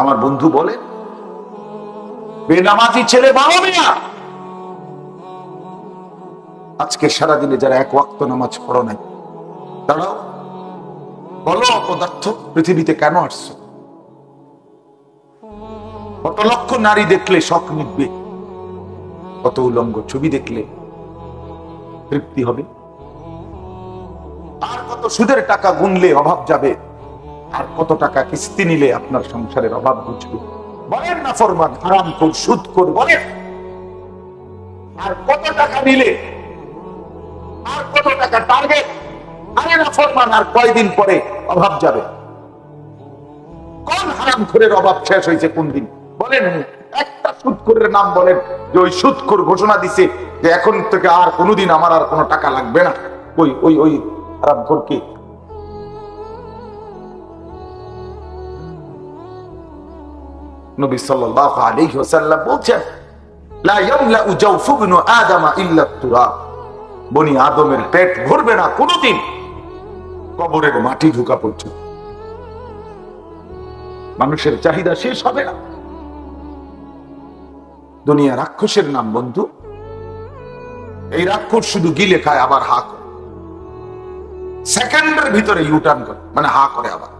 আমার বন্ধু বলে, বেনামাজি ছেলে বাবা মিয়া, আজকে সারাদিনে যারা এক ওয়াক্ত নামাজ পড়ো নাই তারাও বলো অপদার্থ পৃথিবীতে কেন আসছো? কত লক্ষ নারী দেখলে শখ মিটবে কত উলঙ্গ ছবি দেখলে তৃপ্তি হবে, আর কত সুদের টাকা গুনলে অভাব যাবে আর কত টাকা কিস্তি নিলে আপনার সংসারের অভাব বুঝবে? বলেন না ফরমান হারাম কর, সুদ কর, বলেন। আর কত টাকা নিলে? আর কত টাকা টার্গেট আরে না ফরমান, আর কয়দিন পরে অভাব যাবে? কোন হারাম খোরের অভাব শেষ হয়েছে কোন দিন? বলেন একটা সুদখোরের নাম বলেন যে ওই সুদখোর ঘোষণা দিছে যে এখন থেকে আর কোনোদিন আমার আর কোনো টাকা লাগবে না। ওই ওই ওই হারাম নবী সাল্লাল্লাহু আলাইহি ওয়াসাল্লাম বলছেন বনি আদমের পেট ভরবে না কবরের মাটি মানুষের চাহিদা শেষ হবে না। দুনিয়া রাক্ষসের নাম, বন্ধু। এই রাক্ষস শুধু গিলে খায়, আবার হা করে। সেকেন্ডের ভিতরে ইউটার্ন করে মানে হা করে আবার।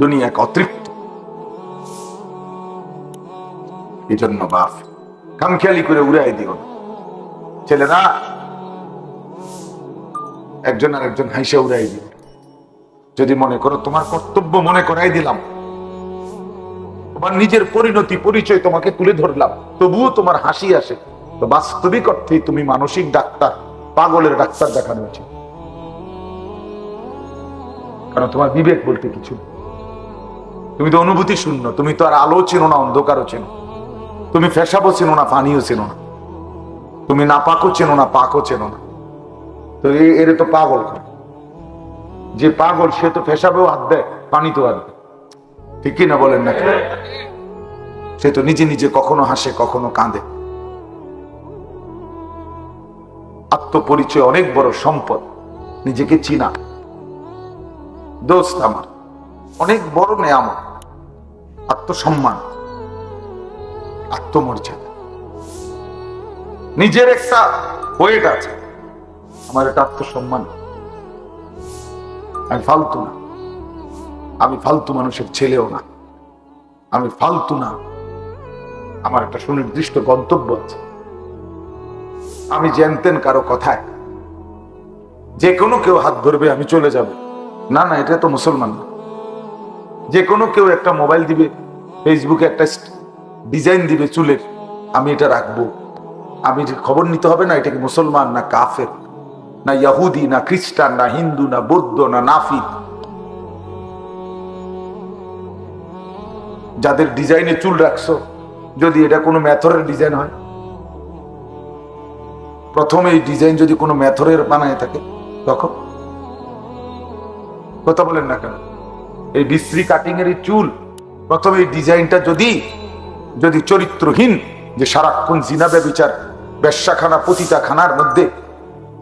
দুনিয়া এক অতৃপ্ত। এই জন্য বাপ খামখেয়ালি করে উড়াই দিও ছেলেরা, একজন আর একজন হাইসে উড়াই দিও। যদি মনে করো তোমার কর্তব্য মনে করাই দিলাম, তোমার নিজের পরিণতি, পরিচয় তোমাকে তুলে ধরলাম, তবুও তোমার হাসি আসে। তো বাস্তবিক অর্থে তুমি মানসিক ডাক্তার, পাগলের ডাক্তার দেখানো উচিত। কারণ তোমার বিবেক বলতে কিছু নেই। তুমি তো অনুভূতি শূন্য, তুমি তো আর আলো চেনো না, অন্ধকারও চেনো তুমি ফেসাবো চেনো না পানিও চেনো না। তুমি না পাকও চেনো না, পাকও চেনো না। তো এর তো পাগল যে পাগল, সে তো ফেসাবেও হাত দেয় পানি তো হাত দেয়। ঠিক কি না বলেন না সে তো নিজে নিজে কখনো হাসে, কখনো কাঁদে। আত্মপরিচয় অনেক বড় সম্পদ, নিজেকে চিনা। দোস্ত আমার, অনেক বড় নেয়ামত। আত্মসম্মান, আত্মমর্যাদা। নিজের একটা ওয়েট আছে, আমার একটা আত্মসম্মান। আমি ফালতু না। আমি ফালতু মানুষের ছেলেও না। আমি ফালতু না। আমার একটা সুনির্দিষ্ট গন্তব্য আছে। আমি জানতেন কারও কথায়। যে কোনো কেউ হাত ধরবে, আমি চলে যাব। না না, এটা তো মুসলমান না। যে কোনো কেউ একটা মোবাইল দিবে ফেসবুকে একটা ডিজাইন দিবে চুলের। আমি এটা রাখব। আমি খবর নিতে হবে না, এটা কি মুসলমান না কাফের? না ইয়াহুদি, না খ্রিস্টান, না হিন্দু, না বৌদ্ধ, না নাফি যাদের ডিজাইনে চুল রাখছো, যদি এটা কোনো মেথরের ডিজাইন হয়? প্রথমে এই ডিজাইন যদি কোনো মেথরের বানায় থাকে, তখন? কথা বলেন না কেন? এই বিশ্রী কাটিং এর চুল প্রথমে এই ডিজাইনটা যদি যদি চরিত্রহীন, যে সারাক্ষণ জিনাবে বিচার বেশ্যাখানা পতিতা খানার মধ্যে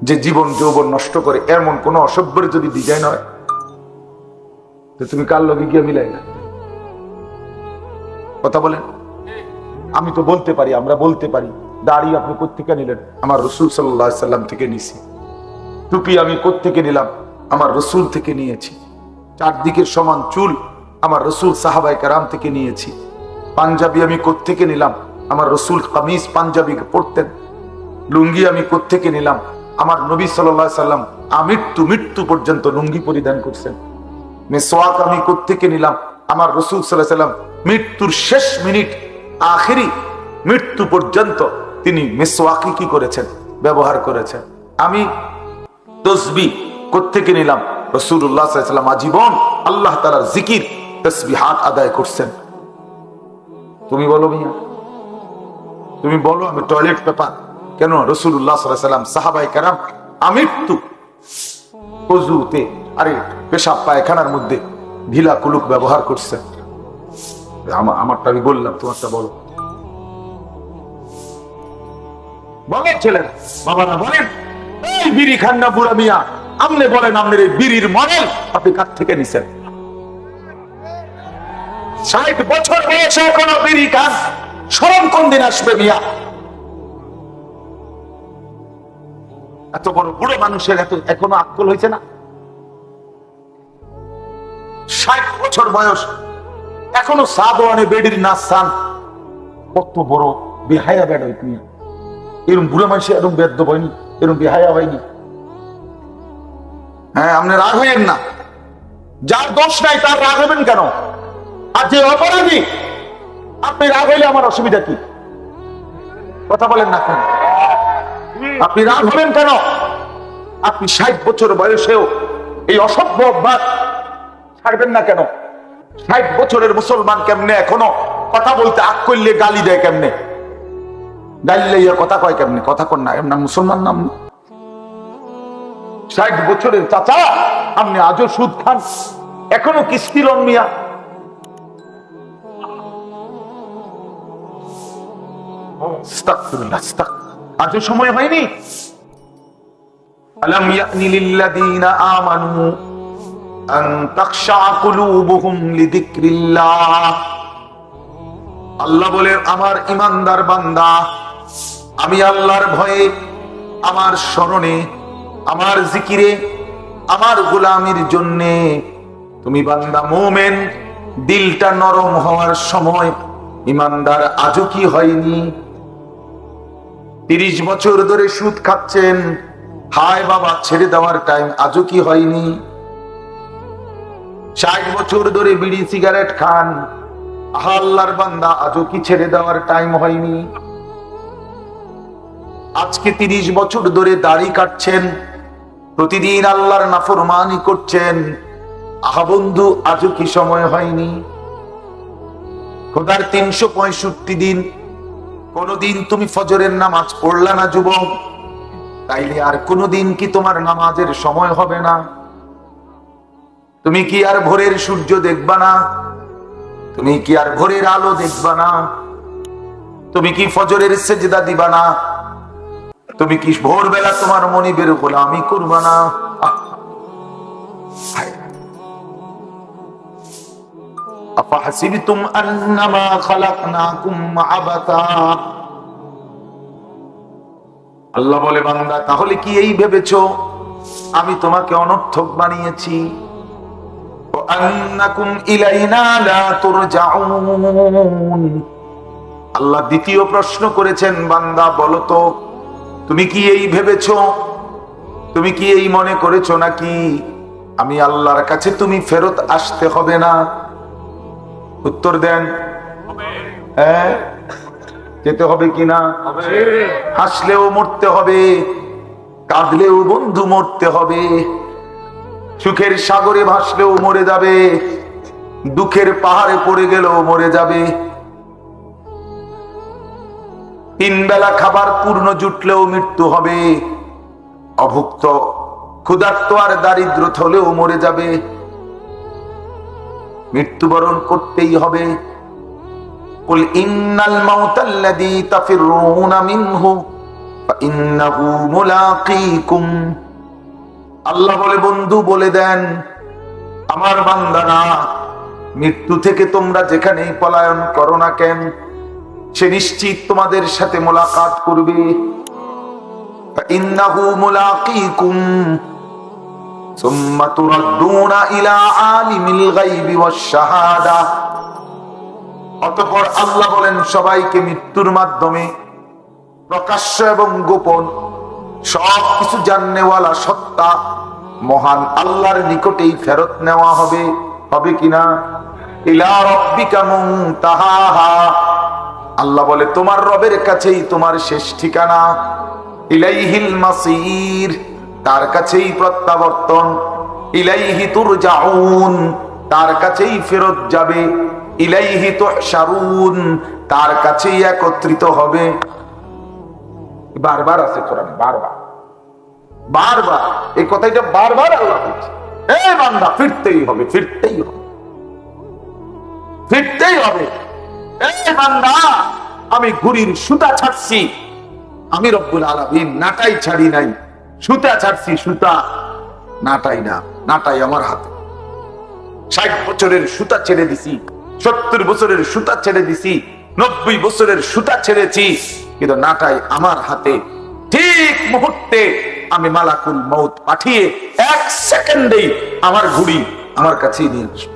যে জীবন যৌবন নষ্ট করে, এমন কোন অসভ্যের যদি ডিজাইন হয়, তো তুমি কার লগে গিয়ে মিলাই না কথা বলেন। আমি তো বলতে পারি, আমরা বলতে পারি, দাড়ি আপনি কোথেকে নিলেন? আমার রসুল সাল্লাহ সাল্লাম থেকে নিছি। টুপি আমি কোথেকে নিলাম? আমার রসুল থেকে নিয়েছি। চারদিকের সমান চুল আমার রসুল সাহাবাই কারাম থেকে নিয়েছি। পাঞ্জাবি আমি কোত্থেকে নিলাম? আমার রসুল কামিজ পাঞ্জাবি পড়তেন লুঙ্গি আমি কোত্থেকে নিলাম? আমার নবী সাল্লাহ সাল্লাম আমৃত্যু মৃত্যু পর্যন্ত লুঙ্গি পরিধান করছেন। মেসোয়াক আমি কোত্থেকে নিলাম? আমার রসুল সাল্লাহ সাল্লাম মৃত্যুর শেষ মিনিট আখেরি মৃত্যু পর্যন্ত তিনি মেসোয়াকি কি করেছেন? ব্যবহার করেছেন। আমি তসবি কোত্থেকে নিলাম? রসুল্লাহ সাল্লাম আজীবন আল্লাহ তালার জিকির তসবি হাত আদায় করছেন। তুমি বলো মিয়া। তুমি বলো আমি টয়লেট পেপার। কেন রসুল্লাহ সাল্লাম সাহাবাই কারাম আমৃত্যু অজুতে, আরে পেশাব পায়খানার মধ্যে ঢিলা কুলুক ব্যবহার করছেন। আমা- আমারটা আমি বললাম, তোমারটা বলো। বলেন ছেলেরা, বাবারা বলেন, এই বিড়ি খান না বুড়া মিয়া। আপনি বলেন আপনার এই বিড়ির মডেল আপনি কার থেকে নিছেন? ষাট বছর বয়সে এখনও বিড়ি খান স্মরণ কোন দিন আসবে মিয়া? এত বড় বুড়ো মানুষের এত এখনও আক্কল হয়েছে না? ষাট বছর বয়স। এখনও সাদওয়ানে বেডির নাচ সান কত বড় বেহায়া বেড হয় তুমি এরম বুড়ো মানুষের এরম বেদ্য হয়নি, এরম বেহায়া হয়নি। হ্যাঁ আপনি রাগ হইেন না। যার দোষ নাই, তার রাগ হবেন কেন? আর যে অপরাধী, আপনি রাগ হইলে আমার অসুবিধা কি? কথা বলেন না কেন? আপনি রাগ হবেন কেন? আপনি ষাট বছর বয়সেও এই অসভ্য অভ্যাস ছাড়বেন না কেন? ষাট বছরের মুসলমান কেমনে এখনও কথা বলতে আগ করলে গালি দেয় কেমনে? গালি কথা কয় কেমনে? কথা কর না, এমন মুসলমান নাম। ষাট বছরের চাচা, আপনি আজও সুদ খান। এখনও কিস্তি লন মিয়া। আজও সময় হয়নি। আল্লাহ বলে, আমার ইমানদার বান্দা, আমি আল্লাহর ভয়ে, আমার স্মরণে, আমার জিকিরে, আমার গোলামির জন্যে, তুমি বান্দা মোমেন, দিলটা নরম হওয়ার সময় ইমানদার আজও কি হয়নি? তিরিশ বছর ধরে সুদ খাচ্ছেন। হায় বাবা, ছেড়ে দেওয়ার টাইম আজও কি হয়নি? ষাট বছর ধরে বিড়ি সিগারেট খান। আল্লাহর বান্দা, আজও কি ছেড়ে দেওয়ার টাইম হয়নি? আজকে তিরিশ বছর ধরে দাড়ি কাটছেন। প্রতিদিন আল্লাহর নাফরমানি করছেন। আহা বন্ধু, আজও কি সময় হয়নি? খোদার তিনশো পঁয়ষট্টি দিন কোনদিন তুমি ফজরের নামাজ পড়লা না, যুবক। তাইলে আর কোনদিন কি তোমার নামাজের সময় হবে না? তুমি কি আর ভোরের সূর্য দেখবা না? তুমি কি আর ভোরের আলো দেখবা না? তুমি কি ফজরের সেজদা দিবা না? তুমি কি ভোরবেলা তোমার মনিবের গোলামি করবা না? ফাহসিবতুম আন্নামা খালাকনাকুম আবাতা। আল্লাহ বলে, বান্দা, তাহলে কি এই ভেবেছ? আমি তোমাকে অনর্থক বানিয়েছি। আল্লাহ দ্বিতীয় প্রশ্ন করেছেন, বান্দা বলতো তুমি কি এই ভেবেছ? তুমি কি এই মনে করেছ নাকি? আমি আল্লাহর কাছে তুমি ফেরত আসতে হবে না। উত্তর দেন। হ্যাঁ যেতে হবে কিনা? হাসলেও মরতে হবে, কাঁদলেও বন্ধু মরতে হবে। সুখের সাগরে ভাসলেও মরে যাবে, দুঃখের পাহাড়ে পড়ে গেলেও মরে যাবে। তিন বেলা খাবার পূর্ণ জুটলেও মৃত্যু হবে, অভুক্ত, ক্ষুধার্ত আর দারিদ্র হলেও মরে যাবে। মৃত্যুবরণ করতেই হবে। আল্লাহ বলে, বন্ধু, বলে দেন, আমার বান্দানা মৃত্যু থেকে তোমরা যেখানেই পলায়ন করো না কেন, সে নিশ্চিত তোমাদের সাথে মোলাকাত করবে। ইন্নাহু মুলাকীকুম ثم تردون إلى عالم الغيب والشهادة অতঃপর আল্লাহ বলেন সবাইকে মৃত্যুর মাধ্যমে প্রকাশ্য এবং গোপন সব কিছু জাননেওয়ালা সত্তা মহান আল্লাহর নিকটেই ফেরত নেওয়া হবে হবে কিনা ইলা রব্বিকা মুনতাহাহা আল্লাহ বলে তোমার রবের কাছেই তোমার শেষ ঠিকানা ইলাইহিল মাসির তার কাছেই প্রত্যাবর্তন। ইলাইহি তুরজাউন, তার কাছেই ফেরত যাবে। ইলাইহি তুহশারুন, তার কাছেই একত্রিত হবে। বারবার আছে কোরআনে, বারবার। বারবার। এই কথাটা বারবার আল্লাহ বলছে। এ বান্দা, ফিরতেই হবে ফিরতেই হবে। ফিরতেই হবে। এ বান্দা, আমি ঘুড়ির সুতা ছাড়ছি। আমি রব্বুল আলামিন নাটাই ছাড়ি নাই। সুতা ছাড়ছি, সুতা। নাটাই না, নাটাই আমার হাতে। ষাট বছরের সুতা ছেড়ে দিছি, সত্তর বছরের সুতা ছেড়ে দিছি, নব্বই বছরের সুতা ছেড়েছি, কিন্তু নাটাই আমার হাতে। ঠিক মুহূর্তে আমি মালাকুল মৌত পাঠিয়ে এক সেকেন্ডেই আমার ঘুড়ি আমার কাছেই নিয়ে আসব।